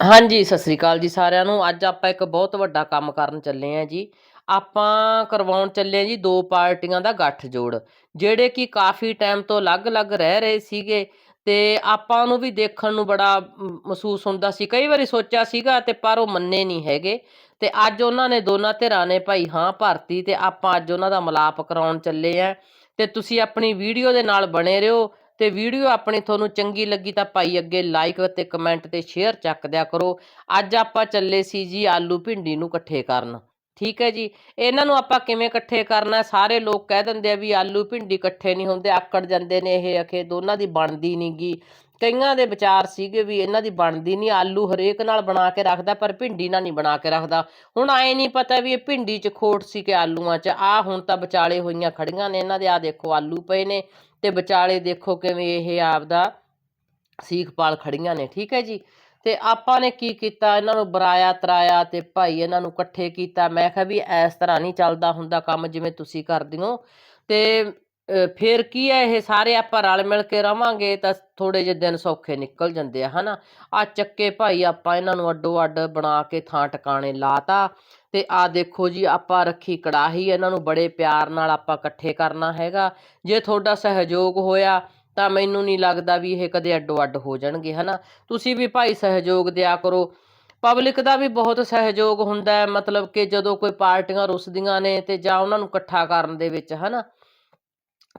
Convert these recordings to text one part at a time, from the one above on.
ਹਾਂਜੀ, ਸਤਿ ਸ੍ਰੀ ਅਕਾਲ ਜੀ ਸਾਰਿਆਂ ਨੂੰ। ਅੱਜ ਆਪਾਂ ਇੱਕ ਬਹੁਤ ਵੱਡਾ ਕੰਮ ਕਰਨ ਚੱਲੇ ਆਂ ਜੀ। ਆਪਾਂ ਕਰਵਾਉਣ ਚੱਲੇ ਆਂ ਜੀ ਦੋ ਪਾਰਟੀਆਂ ਦਾ ਗੱਠ ਜੋੜ ਜਿਹੜੇ ਕਿ ਕਾਫੀ ਟਾਈਮ ਤੋਂ ਅਲੱਗ-ਅਲੱਗ ਰਹਿ ਰਹੇ ਸੀਗੇ ਤੇ ਆਪਾਂ ਨੂੰ ਵੀ ਦੇਖਣ ਨੂੰ ਬੜਾ ਮਹਿਸੂਸ ਹੁੰਦਾ ਸੀ। ਕਈ ਵਾਰੀ ਸੋਚਿਆ ਸੀਗਾ ਤੇ ਪਰ ਉਹ ਮੰਨੇ ਨਹੀਂ ਹੈਗੇ। ਤੇ ਅੱਜ ਉਹਨਾਂ ਨੇ ਦੋਨਾਂ ਧਿਰਾਂ ਨੇ ਭਾਈ ਹਾਂ ਭਰਤੀ ਤੇ ਆਪਾਂ ਅੱਜ ਉਹਨਾਂ ਦਾ ਮਿਲਾਪ ਕਰਾਉਣ ਚੱਲੇ ਆਂ। ਤੇ ਤੁਸੀਂ ਆਪਣੀ ਵੀਡੀਓ ਦੇ ਨਾਲ ਬਣੇ ਰਹੋ। ਤੇ ਵੀਡੀਓ ਆਪਣੀ ਤੁਹਾਨੂੰ ਚੰਗੀ ਲੱਗੀ ਤਾਂ ਭਾਈ ਅੱਗੇ ਲਾਈਕ ਅਤੇ ਕਮੈਂਟ ਤੇ ਸ਼ੇਅਰ ਚੱਕ ਦਿਆ ਕਰੋ। ਅੱਜ ਆਪਾਂ ਚੱਲੇ ਸੀ ਜੀ ਆਲੂ ਭਿੰਡੀ ਨੂੰ ਇਕੱਠੇ ਕਰਨ। ਠੀਕ ਹੈ ਜੀ। ਇਹਨਾਂ ਨੂੰ ਆਪਾਂ ਕਿਵੇਂ ਇਕੱਠੇ ਕਰਨਾ? ਸਾਰੇ ਲੋਕ ਕਹਿ ਦਿੰਦੇ ਆ ਵੀ ਆਲੂ ਭਿੰਡੀ ਇਕੱਠੇ ਨਹੀਂ ਹੁੰਦੇ, ਆਕੜ ਜਾਂਦੇ ਨੇ ਇਹ ਅਖੇ ਦੋਨਾਂ ਦੀ ਬਣਦੀ ਨਹੀਂਗੀ ਕਈਆਂ ਦੇ ਵਿਚਾਰ ਸੀਗੇ ਵੀ ਇਹਨਾਂ ਦੀ ਬਣਦੀ ਨਹੀਂ, ਆਲੂ ਹਰੇਕ ਨਾਲ ਬਣਾ ਕੇ ਰੱਖਦਾ ਪਰ ਭਿੰਡੀ ਨਾਲ ਨਹੀਂ ਬਣਾ ਕੇ ਰੱਖਦਾ। ਹੁਣ ਆਏ ਨਹੀਂ ਪਤਾ ਵੀ ਇਹ ਭਿੰਡੀ 'ਚ ਖੋਟ ਸੀ ਕਿ ਆਲੂਆਂ 'ਚ। ਆ ਹੁਣ ਤਾਂ ਵਿਚਾਲੇ ਹੋਈਆਂ ਖੜੀਆਂ ਨੇ, ਇਹਨਾਂ ਦੇ ਆ ਦੇਖੋ ਆਲੂ ਪਏ ਨੇ ਤੇ ਵਿਚਾਲੇ ਦੇਖੋ ਕਿਵੇਂ ਇਹ ਆਪਦਾ ਸੀਖਪਾਲ ਖੜੀਆਂ ਨੇ। ਠੀਕ ਹੈ ਜੀ। ਤੇ ਆਪਾਂ ਨੇ ਕੀ ਕੀਤਾ? ਇਹਨਾਂ ਨੂੰ ਬਰਾਇਆ ਤਰਾਇਆ ਤੇ ਭਾਈ ਇਹਨਾਂ ਨੂੰ ਇਕੱਠੇ ਕੀਤਾ। ਮੈਂ ਕਿਹਾ ਵੀ ਇਸ ਤਰ੍ਹਾਂ ਨਹੀਂ ਚੱਲਦਾ ਹੁੰਦਾ ਕੰਮ ਜਿਵੇਂ ਤੁਸੀਂ ਕਰਦੇ ਹੋ। ਤੇ ਫਿਰ ਕੀ ਹੈ ਇਹ ਸਾਰੇ ਆਪਾਂ ਰਲ ਮਿਲ ਕੇ ਰਵਾਂਗੇ ਤਾਂ ਥੋੜੇ ਜਿਹੇ ਦਿਨ ਸੌਖੇ ਨਿਕਲ ਜਾਂਦੇ ਆ, ਹਨਾ? ਆ ਚੱਕੇ ਭਾਈ ਆਪਾਂ ਇਹਨਾਂ ਨੂੰ ਅੱਡੋ ਅੱਡ ਬਣਾ ਕੇ ਥਾਂ ਟਿਕਾਣੇ ਲਾਤਾ ਤੇ ਆ ਦੇਖੋ ਜੀ ਆਪਾਂ ਰੱਖੀ ਕੜਾਹੀ, ਇਹਨਾਂ ਨੂੰ ਬੜੇ ਪਿਆਰ ਨਾਲ ਆਪਾਂ ਇਕੱਠੇ ਕਰਨਾ ਹੈਗਾ। ਜੇ ਤੁਹਾਡਾ ਸਹਿਯੋਗ ਹੋਇਆ ਤਾਂ ਮੈਨੂੰ ਨਹੀਂ ਲੱਗਦਾ ਵੀ ਇਹ ਕਦੇ ਅੱਡੋ ਅੱਡ ਹੋ ਜਾਣਗੇ, ਹਨਾ? ਤੁਸੀਂ ਵੀ ਭਾਈ ਸਹਿਯੋਗ ਦਿਆ ਕਰੋ। ਪਬਲਿਕ ਦਾ ਵੀ ਬਹੁਤ ਸਹਿਯੋਗ ਹੁੰਦਾ ਹੈ, ਮਤਲਬ ਕਿ ਜਦੋਂ ਕੋਈ ਪਾਰਟੀਆਂ ਰੁੱਸਦੀਆਂ ਨੇ ਤੇ ਜਾਂ ਉਹਨਾਂ ਨੂੰ ਇਕੱਠਾ ਕਰਨ ਦੇ ਵਿੱਚ, ਹਨਾ?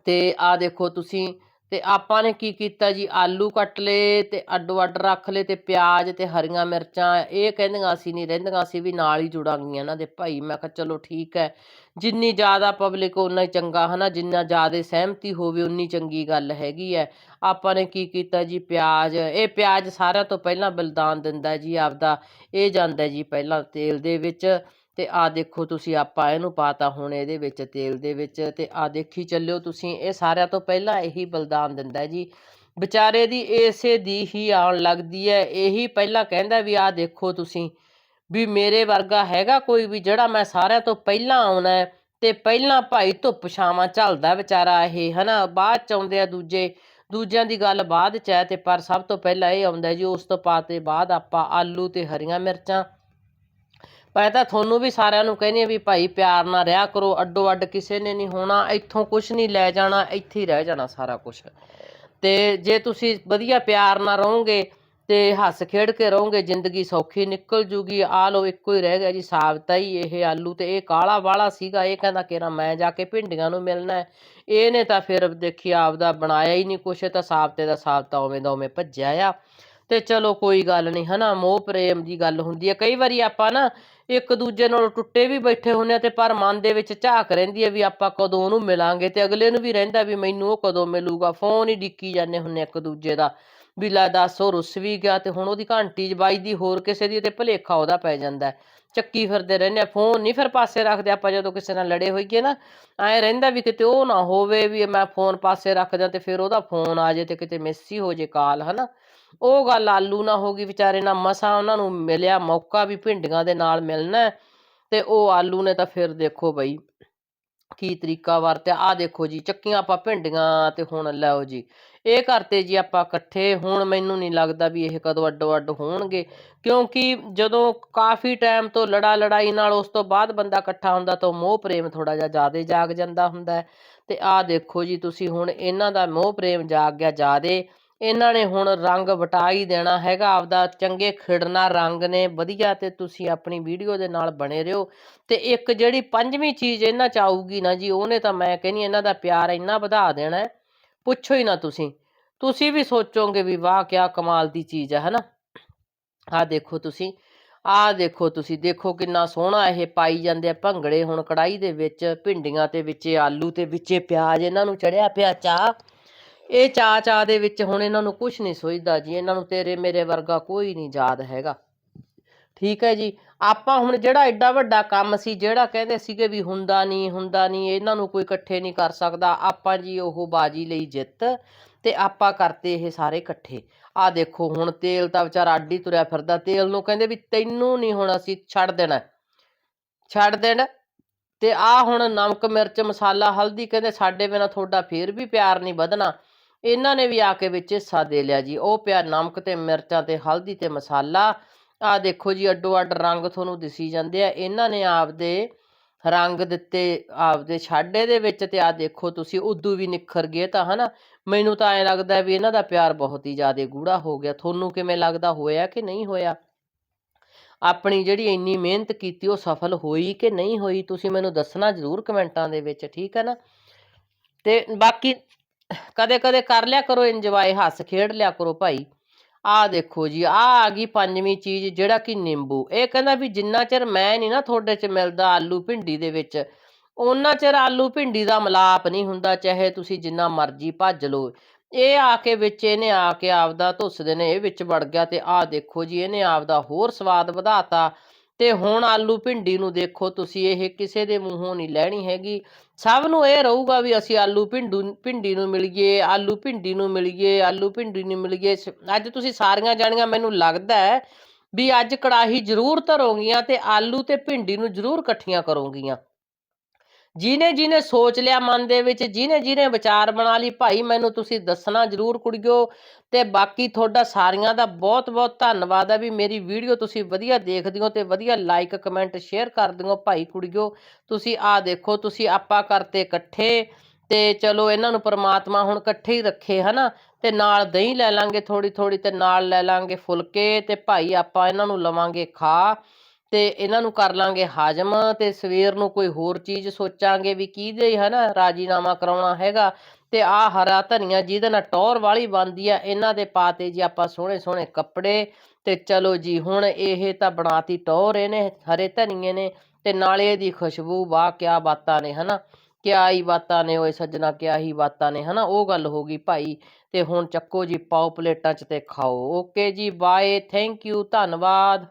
ਤੇ ਆ ਦੇਖੋ ਤੁਸੀਂ ਤੇ ਆਪਾਂ ਨੇ ਕੀ ਕੀਤਾ ਜੀ? ਆਲੂ ਕੱਟ ਲਏ ਤੇ ਅੱਡੋ ਅੱਡ ਰੱਖ ਲਏ ਤੇ ਪਿਆਜ਼ ਤੇ ਹਰੀਆਂ ਮਿਰਚਾਂ, ਇਹ ਕਹਿੰਦੀਆਂ ਅਸੀਂ ਨਹੀਂ ਰਹਿੰਦੀਆਂ ਅਸੀਂ ਵੀ ਨਾਲ ਹੀ ਜੁੜਾਂਗੀਆਂ ਇਹਨਾਂ ਦੇ ਭਾਈ। ਮੈਂ ਕਿਹਾ ਚਲੋ ਠੀਕ ਹੈ। ਜਿੰਨੀ ਜ਼ਿਆਦਾ ਪਬਲਿਕ ਉਨਾ ਹੀ ਚੰਗਾ, ਹਨਾ? ਜਿੰਨਾ ਜ਼ਿਆਦਾ ਸਹਿਮਤੀ ਹੋਵੇ ਉਨੀ ਚੰਗੀ ਗੱਲ ਹੈਗੀ ਹੈ। ਆਪਾਂ ਨੇ ਕੀ ਕੀਤਾ ਜੀ? ਪਿਆਜ਼, ਇਹ ਪਿਆਜ਼ ਸਾਰਿਆਂ ਤੋਂ ਪਹਿਲਾਂ ਬਲਿਦਾਨ ਦਿੰਦਾ ਜੀ ਆਪਦਾ। ਇਹ ਜਾਂਦਾ ਜੀ ਪਹਿਲਾਂ ਤੇਲ ਦੇ ਵਿੱਚ। ਤੇ ਆ ਦੇਖੋ ਤੁਸੀਂ ਆਪਾਂ ਇਹਨੂੰ ਪਾਤਾ ਹੁਣ ਇਹਦੇ ਵਿੱਚ, ਤੇਲ ਦੇ ਵਿੱਚ ਤੇ ਆ ਦੇਖੀ ਚੱਲਿਓ ਤੁਸੀਂ, ਇਹ ਸਾਰਿਆਂ ਤੋਂ ਪਹਿਲਾਂ ਇਹੀ ਬਲਿਦਾਨ ਦਿੰਦਾ ਜੀ। ਵਿਚਾਰੇ ਦੀ ਇਸੇ ਦੀ ਹੀ ਆਉਣ ਲੱਗਦੀ ਹੈ, ਇਹੀ ਪਹਿਲਾਂ ਕਹਿੰਦਾ ਵੀ ਆ ਦੇਖੋ ਤੁਸੀਂ ਵੀ ਮੇਰੇ ਵਰਗਾ ਹੈਗਾ ਕੋਈ ਵੀ ਜਿਹੜਾ ਮੈਂ ਸਾਰਿਆਂ ਤੋਂ ਪਹਿਲਾਂ ਆਉਣਾ ਹੈ ਤੇ ਪਹਿਲਾਂ ਭਾਈ ਧੁੱਪ ਛਾਵਾਂ ਝੱਲਦਾ ਵਿਚਾਰਾ ਇਹ, ਹਨਾ? ਬਾਅਦ ਚ ਆਉਂਦੇ ਆ ਦੂਜੇ, ਦੂਜਿਆਂ ਦੀ ਗੱਲ ਬਾਅਦ ਚ ਹੈ ਤੇ ਪਰ ਸਭ ਤੋਂ ਪਹਿਲਾਂ ਇਹ ਆਉਂਦਾ ਜੀ, ਉਸ ਤੋਂ ਪਾਤੇ ਬਾਅਦ ਆਪਾਂ ਆਲੂ ਤੇ ਹਰੀਆਂ ਮਿਰਚਾਂ ਮੈਂ ਤਾਂ ਤੁਹਾਨੂੰ ਵੀ ਸਾਰਿਆਂ ਨੂੰ ਕਹਿੰਦੀ ਆ ਵੀ ਭਾਈ ਪਿਆਰ ਨਾਲ ਰਿਹਾ ਕਰੋ, ਅੱਡੋ ਅੱਡ ਕਿਸੇ ਨੇ ਨਹੀਂ ਹੋਣਾ, ਇੱਥੋਂ ਕੁਝ ਨਹੀਂ ਲੈ ਜਾਣਾ, ਇੱਥੇ ਹੀ ਰਹਿ ਜਾਣਾ ਸਾਰਾ ਕੁਝ ਤੇ ਜੇ ਤੁਸੀਂ ਵਧੀਆ ਪਿਆਰ ਨਾਲ ਰਹੋਗੇ ਤੇ ਹੱਸ ਖੇਡ ਕੇ ਰਹੋਗੇ, ਜ਼ਿੰਦਗੀ ਸੌਖੀ ਨਿਕਲ ਜੂਗੀ। ਆ ਲੋ ਇੱਕੋ ਹੀ ਰਹਿ ਗਿਆ ਜੀ, ਸਾਬਤਾ ਹੀ ਇਹ ਆਲੂ ਤੇ ਇਹ ਕਾਲਾ ਵਾਲਾ ਸੀਗਾ। ਇਹ ਕਹਿੰਦਾ ਕਿ ਮੈਂ ਜਾ ਕੇ ਭਿੰਡੀਆਂ ਨੂੰ ਮਿਲਣਾ ਹੈ। ਇਹਨੇ ਤਾਂ ਫਿਰ ਦੇਖੀ ਆਪਦਾ ਬਣਾਇਆ ਹੀ ਨਹੀਂ ਕੁਛ ਤਾਂ ਸਾਬਤੇ ਦਾ ਸਾਬਤਾ ਉਵੇਂ ਦਾ ਉਵੇਂ ਭੱਜਿਆ ਆ। ਤੇ ਚਲੋ ਕੋਈ ਗੱਲ ਨਹੀਂ, ਹਨਾ, ਮੋਹ ਪ੍ਰੇਮ ਦੀ ਗੱਲ ਹੁੰਦੀ ਹੈ ਕਈ ਵਾਰੀ ਆਪਾਂ ਨਾ ਇੱਕ ਦੂਜੇ ਨਾਲ ਟੁੱਟੇ ਵੀ ਬੈਠੇ ਹੁੰਦੇ ਆ ਤੇ ਪਰ ਮਨ ਦੇ ਵਿੱਚ ਝਾਕ ਰਹਿੰਦੀ ਹੈ ਵੀ ਆਪਾਂ ਕਦੋਂ ਉਹਨੂੰ ਮਿਲਾਂਗੇ ਤੇ ਅਗਲੇ ਨੂੰ ਵੀ ਰਹਿੰਦਾ ਵੀ ਮੈਨੂੰ ਉਹ ਕਦੋਂ ਮਿਲੂਗਾ। ਫੋਨ ਹੀ ਡਿੱਕੀ ਜਾਂਦੇ ਹੁੰਨੇ ਇੱਕ ਦੂਜੇ ਦਾ। ਵੀ ਲੈ ਦੱਸ ਉਹ ਰੁੱਸ ਵੀ ਗਿਆ ਤੇ ਹੁਣ ਉਹਦੀ ਘੰਟੀ ਚ ਵੱਜਦੀ ਹੋਰ ਕਿਸੇ ਦੀ ਤੇ ਭਲੇਖਾ ਉਹਦਾ ਪੈ ਜਾਂਦਾ ਚੱਕੀ ਫਿਰਦੇ ਰਹਿੰਦੇ ਆ, ਫੋਨ ਨਹੀਂ ਫਿਰ ਪਾਸੇ ਰੱਖਦੇ ਆਪਾਂ ਜਦੋਂ ਕਿਸੇ ਨਾਲ ਲੜੇ ਹੋਈਏ ਨਾ, ਐ ਰਹਿੰਦਾ ਵੀ ਕਿਤੇ ਉਹ ਨਾ ਹੋਵੇ ਵੀ ਮੈਂ ਫੋਨ ਪਾਸੇ ਰੱਖ ਤੇ ਫਿਰ ਉਹਦਾ ਫੋਨ ਆ ਜੇ ਤੇ ਕਿਤੇ ਮਿਸ ਹੀ ਹੋ ਜੇ ਕਾਲ, ਹਨਾ? ਉਹ ਗੱਲ ਆਲੂ ਨਾ ਹੋ ਗਈ, ਵਿਚਾਰੇ ਨਾਲ ਮਸਾ ਉਹਨਾਂ ਨੂੰ ਮਿਲਿਆ ਮੌਕਾ ਵੀ ਭਿੰਡੀਆਂ ਦੇ ਨਾਲ ਮਿਲਣਾ ਤੇ ਉਹ ਆਲੂ ਨੇ ਤਾਂ ਫਿਰ ਦੇਖੋ ਬਈ ਕੀ ਤਰੀਕਾ ਵਰਤਿਆ ਆ ਦੇਖੋ ਜੀ, ਚੱਕੀਆਂ ਆਪਾਂ ਭਿੰਡੀਆਂ ਤੇ ਹੁਣ ਲਓ ਜੀ, ਇਹ ਕਰਤੇ ਜੀ ਆਪਾਂ ਇਕੱਠੇ, ਹੁਣ ਮੈਨੂੰ ਨਹੀਂ ਲੱਗਦਾ ਵੀ ਇਹ ਕਦੋਂ ਅੱਡੋ ਅੱਡ ਹੋਣਗੇ, ਕਿਉਂਕਿ ਜਦੋਂ ਕਾਫੀ ਟਾਈਮ ਤੋਂ ਲੜਾ ਲੜਾਈ ਨਾਲ ਉਸ ਤੋਂ ਬਾਅਦ ਬੰਦਾ ਇਕੱਠਾ ਹੁੰਦਾ ਤਾਂ ਮੋਹ ਪ੍ਰੇਮ ਥੋੜਾ ਜਿਹਾ ਜ਼ਿਆਦਾ ਜਾਗ ਜਾਂਦਾ ਹੁੰਦਾ ਹੈ, ਤੇ ਆਹ ਦੇਖੋ ਜੀ ਤੁਸੀਂ ਹੁਣ ਇਹਨਾਂ ਦਾ ਮੋਹ ਪ੍ਰੇਮ ਜਾਗ ਗਿਆ ਜ਼ਿਆਦੇ ਇਹਨਾਂ ਨੇ ਹੁਣ ਰੰਗ ਵਟਾ ਹੀ ਦੇਣਾ ਹੈਗਾ। ਆਪਦਾ ਚੰਗੇ ਖਿੜਨਾ ਰੰਗ ਨੇ, ਵਧੀਆ ਤੇ ਤੁਸੀਂ ਆਪਣੀ ਵੀਡੀਓ ਦੇ ਨਾਲ ਬਣੇ ਰਹੋ। ਤੇ ਇੱਕ ਜਿਹੜੀ ਪੰਜਵੀਂ ਚੀਜ਼ ਇਹਨਾਂ ਚ ਆਊਗੀ ਨਾ ਜੀ, ਉਹਨੇ ਤਾਂ ਮੈਂ ਕਹਿੰਨੀ ਇਹਨਾਂ ਦਾ ਪਿਆਰ ਇੰਨਾ ਵਧਾ ਦੇਣਾ ਪੁੱਛੋ ਹੀ ਨਾ ਤੁਸੀਂ। ਤੁਸੀਂ ਵੀ ਸੋਚੋਗੇ ਵੀ ਵਾਹ, ਕਿਆ ਕਮਾਲ ਦੀ ਚੀਜ਼ ਹੈ ਹਨਾ? ਆਹ ਦੇਖੋ ਤੁਸੀਂ, ਆਹ ਦੇਖੋ ਤੁਸੀਂ, ਦੇਖੋ ਕਿੰਨਾ ਸੋਹਣਾ ਇਹ ਪਾਈ ਜਾਂਦੇ ਆ ਭੰਗੜੇ ਹੁਣ ਕੜਾਈ ਦੇ ਵਿੱਚ, ਭਿੰਡੀਆਂ ਤੇ ਵਿੱਚੇ, ਆਲੂ ਤੇ ਵਿੱਚੇ ਪਿਆਜ਼ ਇਹਨਾਂ ਨੂੰ ਚੜਿਆ ਪਿਆ ਚਾਹ। ਇਹ ਚਾ ਚਾ ਦੇ ਵਿੱਚ ਹੁਣ ਇਹਨਾਂ ਨੂੰ ਕੁਝ ਨਹੀਂ ਸੋਚਦਾ ਜੀ, ਇਹਨਾਂ ਨੂੰ ਤੇਰੇ ਮੇਰੇ ਵਰਗਾ ਕੋਈ ਨਹੀਂ ਯਾਦ ਹੈਗਾ। ਠੀਕ ਹੈ ਜੀ, ਆਪਾਂ ਹੁਣ ਜਿਹੜਾ ਐਡਾ ਵੱਡਾ ਕੰਮ ਸੀ, ਜਿਹੜਾ ਕਹਿੰਦੇ ਸੀਗੇ ਵੀ ਹੁੰਦਾ ਨਹੀਂ ਹੁੰਦਾ ਨਹੀਂ, ਇਹਨਾਂ ਨੂੰ ਕੋਈ ਇਕੱਠੇ ਨਹੀਂ ਕਰ ਸਕਦਾ, ਆਪਾਂ ਜੀ ਉਹ ਬਾਜੀ ਲਈ ਜਿੱਤ ਤੇ ਆਪਾਂ ਕਰਤੇ ਇਹ ਸਾਰੇ ਇਕੱਠੇ। ਆ ਦੇਖੋ, ਹੁਣ ਤੇਲ ਤਾਂ ਵਿਚਾਰਾ ਆਡੀ ਤੁਰਿਆ ਫਿਰਦਾ, ਤੇਲ ਨੂੰ ਕਹਿੰਦੇ ਵੀ ਤੈਨੂੰ ਨਹੀਂ ਹੁਣ ਅਸੀਂ ਛੱਡ ਦੇਣਾ। ਛੱਡ ਦੇਣਾ ਤੇ ਆ ਹੁਣ ਨਮਕ, ਮਿਰਚ, ਮਸਾਲਾ, ਹਲਦੀ ਕਹਿੰਦੇ ਸਾਡੇ ਬਿਨਾ ਤੁਹਾਡਾ ਫੇਰ ਵੀ ਪਿਆਰ ਨਹੀਂ ਵਧਣਾ। ਇਹਨਾਂ ਨੇ ਵੀ ਆ ਕੇ ਵਿੱਚ ਹਿੱਸਾ ਦੇ ਲਿਆ ਜੀ। ਉਹ ਪਿਆ ਨਮਕ ਤੇ ਮਿਰਚਾਂ ਤੇ ਹਲਦੀ ਤੇ ਮਸਾਲਾ। ਆ ਦੇਖੋ ਜੀ, ਅੱਡੋ ਅੱਡ ਰੰਗ ਤੁਹਾਨੂੰ ਦਿਸੀ ਜਾਂਦੇ ਆ। ਇਹਨਾਂ ਨੇ ਆਪਦੇ ਰੰਗ ਦਿੱਤੇ, ਆਪਦੇ ਛਾਡੇ ਦੇ ਵਿੱਚ ਤੇ ਆ ਦੇਖੋ ਤੁਸੀਂ ਉਦੋਂ ਵੀ ਨਿਖਰ ਗਏ ਤਾਂ ਹਨਾ। ਮੈਨੂੰ ਤਾਂ ਐ ਲੱਗਦਾ ਵੀ ਇਹਨਾਂ ਦਾ ਪਿਆਰ ਬਹੁਤ ਹੀ ਜ਼ਿਆਦਾ ਗੂੜਾ ਹੋ ਗਿਆ। ਤੁਹਾਨੂੰ ਕਿਵੇਂ ਲੱਗਦਾ, ਹੋਇਆ ਕਿ ਨਹੀਂ ਹੋਇਆ? ਆਪਣੀ ਜਿਹੜੀ ਇੰਨੀ ਮਿਹਨਤ ਕੀਤੀ, ਉਹ ਸਫਲ ਹੋਈ ਕਿ ਨਹੀਂ ਹੋਈ? ਤੁਸੀਂ ਮੈਨੂੰ ਦੱਸਣਾ ਜ਼ਰੂਰ ਕਮੈਂਟਾਂ ਦੇ ਵਿੱਚ, ਠੀਕ ਹੈ ਨਾ? ਤੇ ਬਾਕੀ ਕਦੇ ਕਦੇ ਕਰ ਲਿਆ ਕਰੋ ਇੰਜੋਏ ਹੱਸ, ਖੇਡ ਲਿਆ ਕਰੋ ਭਾਈ। ਆਹ ਦੇਖੋ ਜੀ ਆ ਆ ਗਈ ਪੰਜਵੀਂ ਚੀਜ਼ ਜਿਹੜਾ ਕਿ ਨਿੰਬੂ। ਇਹ ਕਹਿੰਦਾ ਵੀ ਜਿੰਨਾ ਚਿਰ ਮੈਂ ਨਹੀਂ ਨਾ ਤੁਹਾਡੇ ਚ ਮਿਲਦਾ ਆਲੂ ਭਿੰਡੀ ਦੇ ਵਿੱਚ ਉਹਨਾਂ ਚਿਰ ਆਲੂ ਭਿੰਡੀ ਦਾ ਮਲਾਪ ਨਹੀਂ ਹੁੰਦਾ, ਚਾਹੇ ਤੁਸੀਂ ਜਿੰਨਾ ਮਰਜ਼ੀ ਭੱਜ ਲਓ। ਇਹ ਆ ਕੇ ਵਿੱਚ, ਇਹਨੇ ਆ ਕੇ ਆਪਦਾ ਧੁੱਸਦੇ ਨੇ, ਇਹ ਵਿੱਚ ਵੜ ਗਿਆ ਤੇ ਆਹ ਦੇਖੋ ਜੀ, ਇਹਨੇ ਆਪਦਾ ਹੋਰ ਸਵਾਦ ਵਧਾਤਾ। ਤੇ ਹੁਣ ਆਲੂ ਭਿੰਡੀ ਨੂੰ ਦੇਖੋ ਤੁਸੀਂ, ਇਹ ਕਿਸੇ ਦੇ ਮੂੰਹੋਂ ਨਹੀਂ ਲੈਣੀ ਹੈਗੀ। ਸਭ ਨੂੰ ਇਹ ਰਹੂਗਾ ਵੀ ਅਸੀਂ ਆਲੂ ਭਿੰਡੂ, ਭਿੰਡੀ ਨੂੰ ਮਿਲੀਏ, ਆਲੂ ਭਿੰਡੀ ਨੂੰ ਮਿਲੀਏ, ਆਲੂ ਭਿੰਡੀ ਨੂੰ ਮਿਲੀਏ। ਸ- ਅੱਜ ਤੁਸੀਂ ਸਾਰੀਆਂ ਜਾਣੀਆਂ, ਮੈਨੂੰ ਲੱਗਦਾ ਹੈ ਵੀ ਅੱਜ ਕੜਾਹੀ ਜ਼ਰੂਰ ਧਰੋਗੀਆਂ ਤੇ ਆਲੂ ਤੇ ਭਿੰਡੀ ਨੂੰ ਜ਼ਰੂਰ ਇਕੱਠੀਆਂ ਕਰੋਗੀਆਂ। ਜਿਹਨੇ ਜਿਹਨੇ ਸੋਚ ਲਿਆ ਮਨ ਦੇ ਵਿੱਚ, ਜਿਹਨੇ ਜਿਹਨੇ ਵਿਚਾਰ ਬਣਾ ਲਈ ਭਾਈ ਮੈਨੂੰ ਤੁਸੀਂ ਦੱਸਣਾ ਜ਼ਰੂਰ ਕੁੜੀਓ। ਤੇ ਬਾਕੀ ਤੁਹਾਡਾ ਸਾਰਿਆਂ ਦਾ ਬਹੁਤ ਬਹੁਤ ਧੰਨਵਾਦ ਹੈ ਵੀ ਮੇਰੀ ਵੀਡੀਓ ਤੁਸੀਂ ਵਧੀਆ ਦੇਖਦੇ ਹੋ ਤੇ ਵਧੀਆ ਲਾਈਕ ਕਮੈਂਟ ਸ਼ੇਅਰ ਕਰ ਦਿਓ ਭਾਈ ਕੁੜੀਓ। ਤੁਸੀਂ ਆ ਦੇਖੋ, ਤੁਸੀਂ ਆਪਾਂ ਕਰਤੇ ਇਕੱਠੇ ਤੇ ਚਲੋ ਇਹਨਾਂ ਨੂੰ ਪਰਮਾਤਮਾ ਹੁਣ ਇਕੱਠੇ ਹੀ ਰੱਖੇ, ਹਨਾ? ਤੇ ਨਾਲ ਦਹੀਂ ਲੈ ਲਾਂਗੇ ਥੋੜੀ ਥੋੜੀ ਤੇ ਨਾਲ ਲੈ ਲਾਂਗੇ ਫੁਲਕੇ ਤੇ ਭਾਈ ਆਪਾਂ ਇਹਨਾਂ ਨੂੰ ਲਵਾਂਗੇ ਖਾ। ਤੇ ਇਹਨਾਂ ਨੂੰ ਕਰ ਲਾਂਗੇ ਹਾਜ਼ਮ ਤੇ ਸਵੇਰ ਨੂੰ ਕੋਈ ਹੋਰ ਚੀਜ਼ ਸੋਚਾਂਗੇ ਵੀ ਕਿਹਦੇ ਹਨਾ, ਰਾਜੀਨਾਮਾ ਕਰਾਉਣਾ ਹੈਗਾ। ਤੇ ਆ ਹਰਾ ਧਨੀਆ ਜਿਹਦੇ ਨਾਲ ਟੌਰ ਵਾਲੀ ਬਣਦੀ ਆ, ਇਹਨਾਂ ਦੇ ਪਾਤੇ ਜੀ ਆਪਾਂ ਸੋਹਣੇ ਸੋਹਣੇ ਕੱਪੜੇ ਤੇ ਚਲੋ ਜੀ, ਹੁਣ ਇਹ ਤਾਂ ਬਣਾਤੀ ਟੌਰ ਇਹਨੇ, ਹਰੇ ਧਨੀਏ ਨੇ ਤੇ ਨਾਲੇ ਦੀ ਖੁਸ਼ਬੂ, ਵਾਹ, ਕਿਆ ਬਾਤਾਂ ਨੇ, ਹਨਾ। ਕਿਆ ਹੀ ਬਾਤਾਂ ਨੇ ਓਏ ਸੱਜਣਾ, ਕਿਆ ਹੀ ਬਾਤਾਂ ਨੇ, ਹਨਾ। ਉਹ ਗੱਲ ਹੋ ਗਈ ਭਾਈ, ਤੇ ਹੁਣ ਚੱਕੋ ਜੀ ਪਾਓ ਪਲੇਟਾਂ 'ਚ ਤੇ ਖਾਓ। ਓਕੇ ਜੀ, ਬਾਏ, ਥੈਂਕ ਯੂ, ਧੰਨਵਾਦ।